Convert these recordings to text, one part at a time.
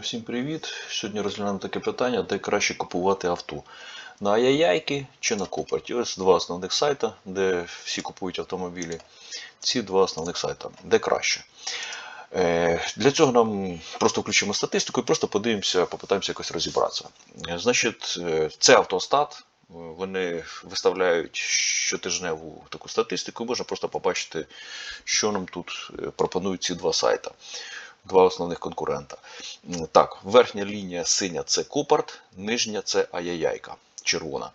Всім привіт! Сьогодні розглянемо таке питання, де краще купувати авто. На Яяйки чи на Куперті. Ось два основних сайта, де всі купують автомобілі. Ці два основних сайта. Де краще. Е, Для цього нам просто включимо статистику і просто подивимося, попитаємося якось розібратися. Е, Значить, е, це автостат. Вони виставляють щотижневу таку статистику, можна просто побачити, що нам тут пропонують ці два сайта два основних конкурента. Так, верхня лінія синя це Купарт, нижня це Аяяйка, червона.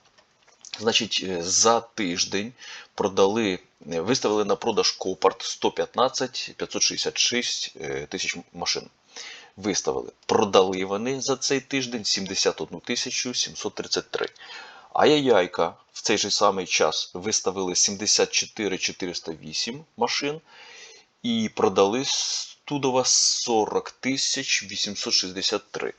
Значить, е, за тиждень продали, е, виставили на продаж Копарт 115 566 е, тисяч машин. Виставили. Продали вони за цей тиждень 71 тисячу 733. Аяяйка в цей же самий час виставили 74 408 машин і продали Студова 40 863.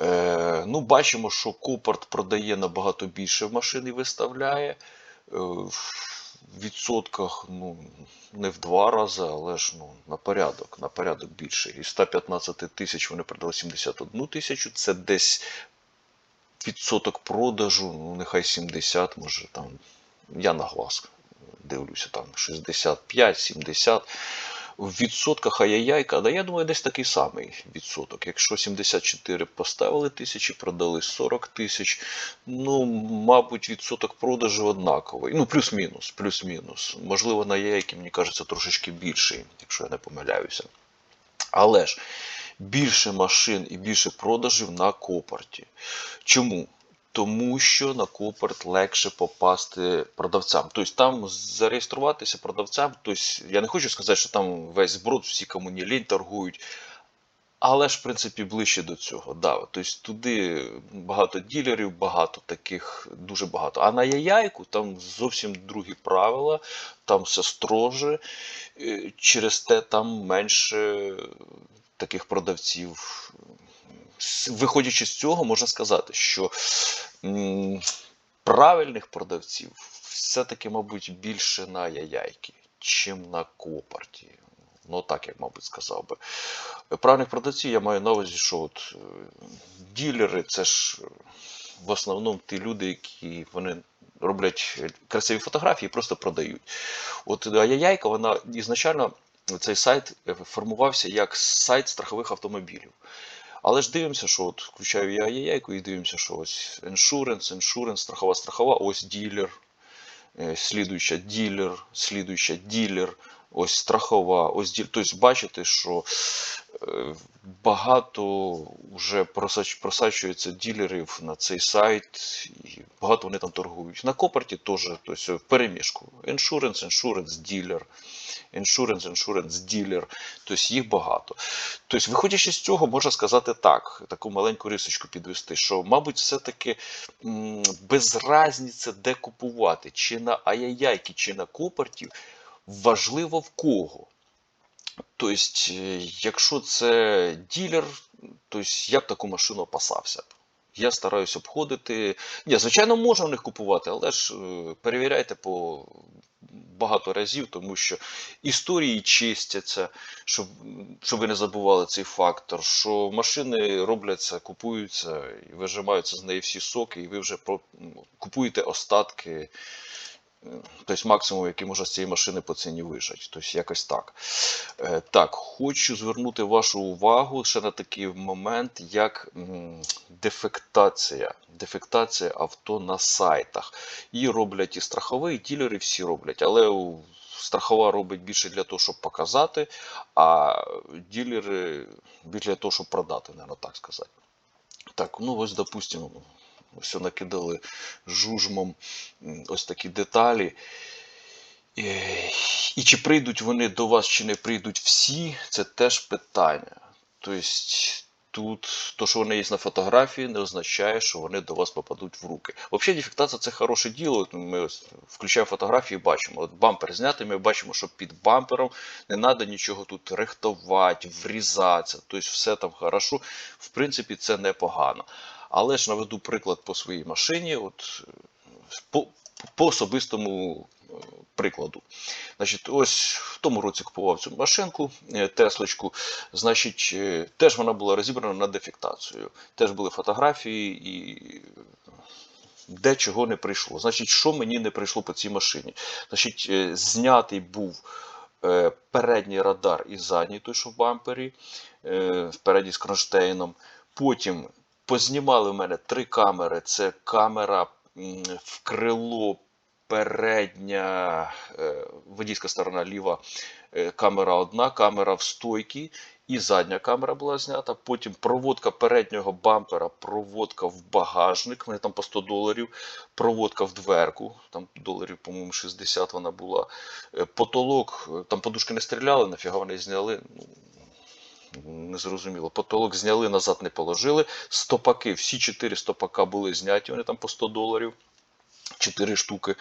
Е, ну, бачимо, що Купарт продає набагато більше машин і виставляє. Е, в відсотках ну, не в два рази, але ж ну, на порядок, на порядок більше. Із 115 тисяч вони продали 71 тисячу. Це десь відсоток продажу, ну нехай 70, може там. Я на глаз дивлюся, там 65-70. В відсотках аяяйка, да я думаю, десь такий самий відсоток. Якщо 74 поставили тисячі, продали 40 тисяч, ну, мабуть, відсоток продажу однаковий. Ну, плюс-мінус, плюс-мінус. Можливо, на яйки, мені кажеться, трошечки більший, якщо я не помиляюся. Але ж більше машин і більше продажів на Копарті. Чому? Тому що на Куперт легше попасти продавцям. Тобто там зареєструватися продавцям. Тобто, я не хочу сказати, що там весь зброд, всі кому не лінь торгують. Але ж, в принципі, ближче до цього. Да. Тобто туди багато ділерів, багато таких, дуже багато. А на яяйку там зовсім другі правила, там все строже. Е, Через те там менше таких продавців. Виходячи з цього, можна сказати, що правильних продавців все-таки, мабуть, більше на яяйки, чим на копарті. Ну, так я, мабуть, сказав би. Правильних продавців я маю на увазі, що от, е, ділери це ж в основному ті люди, які вони роблять красиві фотографії і просто продають. От а яяйка, вона ізначально цей сайт е, формувався як сайт страхових автомобілів. Але ж дивимося, що от включаю я яйку і дивимося, що ось іншуренс, іншуренс, страхова, страхова, ось ділер, е, слідуюча ділер, слідуюча ділер, ось страхова, ось ділер. Тобто бачите, що е, багато вже просачується ділерів на цей сайт, і багато вони там торгують. На Копарті теж тобто, в переміжку. Insurance, insurance, ділер. Insurance, insurance, ділер. Тобто їх багато. Тобто, виходячи з цього, можна сказати так, таку маленьку рисочку підвести, що, мабуть, все-таки м, без разниці, де купувати, чи на Аяяйки, чи на Копартів, важливо в кого. Тобто, е, якщо це ділер, то я б таку машину опасався. Я стараюсь обходити. Ні, звичайно, можна в них купувати, але ж е, перевіряйте по багато разів, тому що історії чистяться, щоб, щоб ви не забували цей фактор, що машини робляться, купуються і вижимаються з неї всі соки, і ви вже ну, купуєте остатки. Тобто максимум, який можна з цієї машини по ціні вижати. Тобто якось так. Е, Так, хочу звернути вашу увагу ще на такий момент, як дефектація. Дефектація авто на сайтах. Її роблять і страхові, і ділери всі роблять. Але страхова робить більше для того, щоб показати, а ділери більше для того, щоб продати, наверное, так сказати. Так, ну ось, допустимо, ось накидали жужмом ось такі деталі. Е, І чи прийдуть вони до вас, чи не прийдуть всі, це теж питання. Тобто тут то, що вони є на фотографії, не означає, що вони до вас попадуть в руки. Взагалі, дефектація це хороше діло. Ми ось включаємо фотографії, бачимо. От бампер знятий, ми бачимо, що під бампером не треба нічого тут рихтувати, врізатися. Тобто все там хорошо. В принципі, це непогано. Але ж наведу приклад по своїй машині. От, е, по, по особистому прикладу. Значить, ось в тому році купував цю машинку, е, Теслочку. Значить, е, теж вона була розібрана на дефектацію. Теж були фотографії і де чого не прийшло. Значить, що мені не прийшло по цій машині? Значить, е, знятий був е, передній радар і задній, той, що в бампері, е, впереді з кронштейном. Потім познімали в мене три камери. Це камера в крило, передня е, водійська сторона ліва, е, камера одна, камера в стойці і задня камера була знята. Потім проводка переднього бампера, проводка в багажник, мене там по 100 доларів, проводка в дверку, там доларів, по-моєму, 60 вона була. Е, Потолок, там подушки не стріляли, нафіга вони зняли. Ну, Незрозуміло. Потолок зняли, назад не положили. Стопаки, всі чотири стопака були зняті, вони там по 100 доларів. Чотири штуки.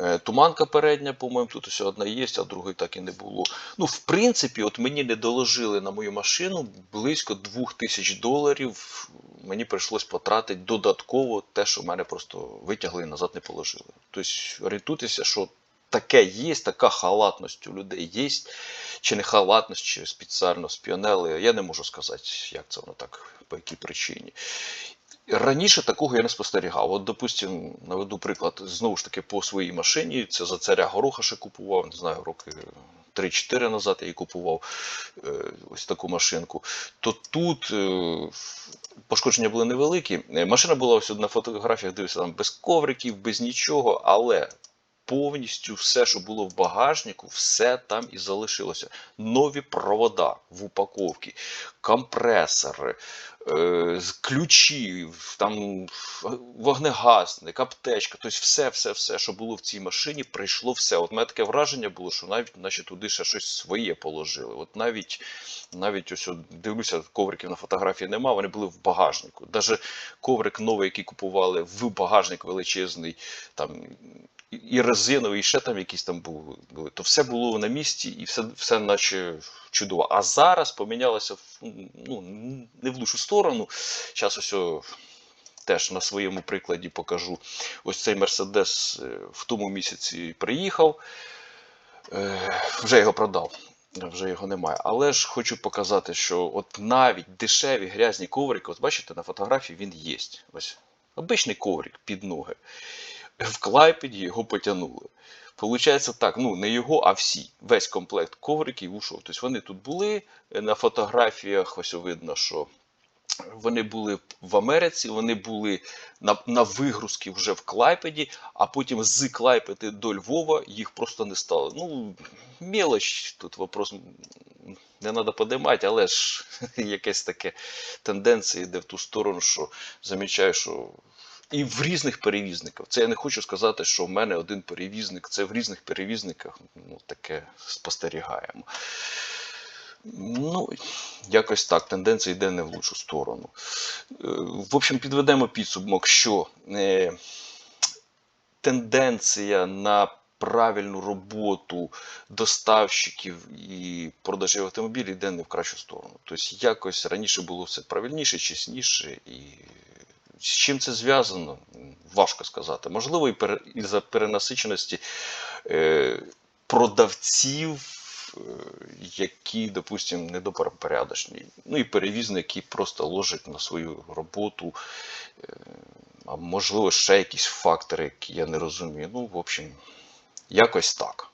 Е, Туманка передня, по-моєму, тут ось одна є, а другої так і не було. Ну, в принципі, от мені не доложили на мою машину близько 2000 доларів. Мені прийшлось потратити додатково те, що в мене просто витягли і назад не положили. Тобто орієнтуйтеся, що таке є, така халатність у людей є, чи не халатність, чи спеціально спіонели. Я не можу сказати, як це воно так, по якій причині. Раніше такого я не спостерігав. От, допустим, наведу приклад знову ж таки по своїй машині. Це за царя Гороха ще купував, не знаю, роки 3-4 назад я її купував е, ось таку машинку. То тут е, пошкодження були невеликі. Машина була ось на фотографіях, дивився там без ковриків, без нічого, але повністю все, що було в багажнику, все там і залишилося. Нові провода в упаковці, компресори, е, ключі, там вогнегасник, аптечка, тобто все, все, все, що було в цій машині, прийшло все. От мене таке враження було, що навіть наче туди ще щось своє положили. От навіть, навіть ось дивлюся, ковриків на фотографії нема, вони були в багажнику. Навіть коврик новий, який купували в багажник величезний, там і- резиновий, і ще там якісь там були, то все було на місці і все, все наче чудово. А зараз помінялося ну, не в лучшу сторону. Зараз ось теж на своєму прикладі покажу. Ось цей Мерседес е, в тому місяці приїхав, е, вже його продав. Вже його немає. Але ж хочу показати, що от навіть дешеві грязні коврики, от бачите, на фотографії він є. Ось обичний коврик під ноги. В Клайпеді його потягнули. Получається так, ну не його, а всі. Весь комплект ковриків ушов. Тобто вони тут були е, на фотографіях, ось видно, що вони були в Америці, вони були на, на вигрузки вже в Клайпеді, а потім з Клайпеди до Львова їх просто не стало. Ну, мелоч, тут вопрос не треба подимати, але ж якась таке тенденція йде в ту сторону, що замічаю, що і в різних перевізниках. Це я не хочу сказати, що в мене один перевізник, це в різних перевізниках ну, таке спостерігаємо. Ну, якось так, тенденція йде не в лучшу сторону. Е, В общем, підведемо підсумок, що е, тенденція на правильну роботу доставщиків і продажів автомобілів йде не в кращу сторону. Тобто якось раніше було все правильніше, чесніше і. З чим це зв'язано, важко сказати. Можливо, і із-за перенасиченості е, продавців, е, які, допустимо, недопорядочні. Ну і перевізники, просто ложать на свою роботу. Е, а можливо, ще якісь фактори, які я не розумію. Ну, в общем, якось так.